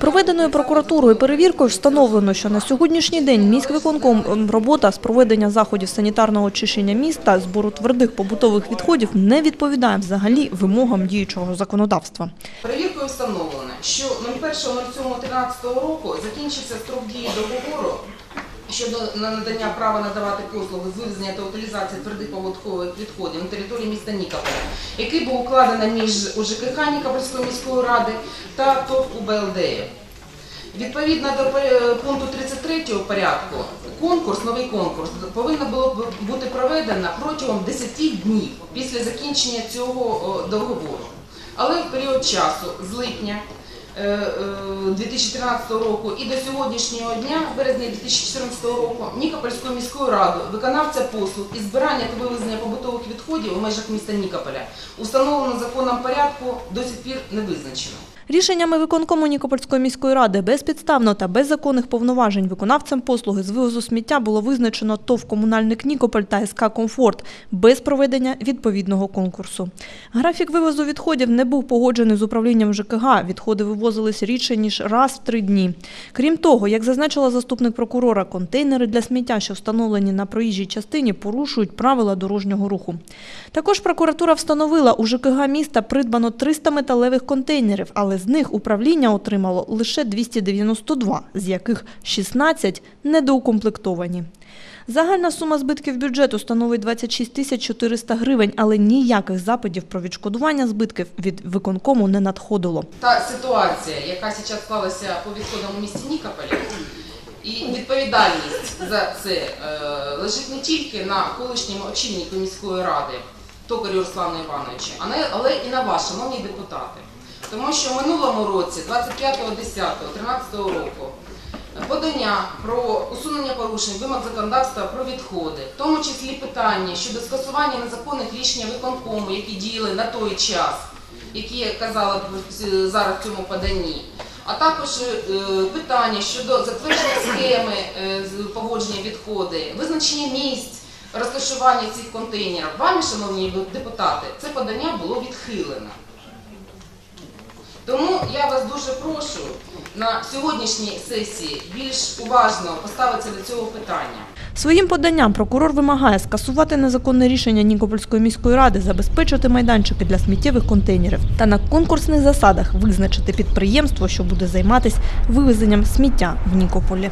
Проведеною прокуратурою перевіркою встановлено, що на сьогоднішній день міськвиконком робота з проведення заходів санітарного очищення міста, збору твердих побутових відходів не відповідає взагалі вимогам діючого законодавства. Перевіркою встановлено, що 01.07.13 року закінчився строк дії договору щодо надання права надавати послуги з вивезення та утилізації твердих побутових відходів на території міста Нікополя, який був укладений між УЖКХ Нікопольської міської ради та ТОВ УБЛДФ. Відповідно до пе- пункту 33 порядку, конкурс, новий конкурс повинно було бути проведено протягом 10 днів після закінчення цього договору. Але в період часу з липня е, е, 2013 року і до сьогоднішнього дня, березня 2014 року, Нікопольською міською радою виконавця послуг і збирання та вивезення побутових відходів у межах міста Нікополя установлено законом порядку до сих пір не визначено. Рішеннями виконкому Нікопольської міської ради безпідставно та без законних повноважень виконавцям послуги з вивозу сміття було визначено ТОВ «Комунальник Нікополь» та СК «Комфорт» без проведення відповідного конкурсу. Графік вивозу відходів не був погоджений з управлінням ЖКГ. Відходи вивозились рідше, ніж раз в три дні. Крім того, як зазначила заступник прокурора, контейнери для сміття, що встановлені на проїжджій частині, порушують правила дорожнього руху. Також прокуратура встановила, у ЖКГ міста придбано 300 металевих контейнерів, але з них управління отримало лише 292, з яких 16 недоукомплектовані. Загальна сума збитків бюджету становить 26 тисяч 400 гривень, але ніяких запитів про відшкодування збитків від виконкому не надходило. та ситуація, яка зараз склалася по відходам у місті Нікополі, і відповідальність за це е, лежить не тільки на колишньому очільнику міської ради Токарю Руслану Івановичу, але і на вас, шановні депутати. Тому що в минулому році, 25.10.13 року, подання про усунення порушень вимог законодавства про відходи, в тому числі питання щодо скасування незаконних рішень виконкому, які діяли на той час, які я казала зараз в цьому поданні, а також е, питання щодо затвердження схеми е, з поводження відходи, визначення місць розташування цих контейнерів. Вами, шановні депутати, це подання було відхилено. Тому я вас дуже прошу на сьогоднішній сесії більш уважно поставитися до цього питання. Своїм поданням прокурор вимагає скасувати незаконне рішення Нікопольської міської ради, забезпечити майданчики для сміттєвих контейнерів та на конкурсних засадах визначити підприємство, що буде займатися вивезенням сміття в Нікополі.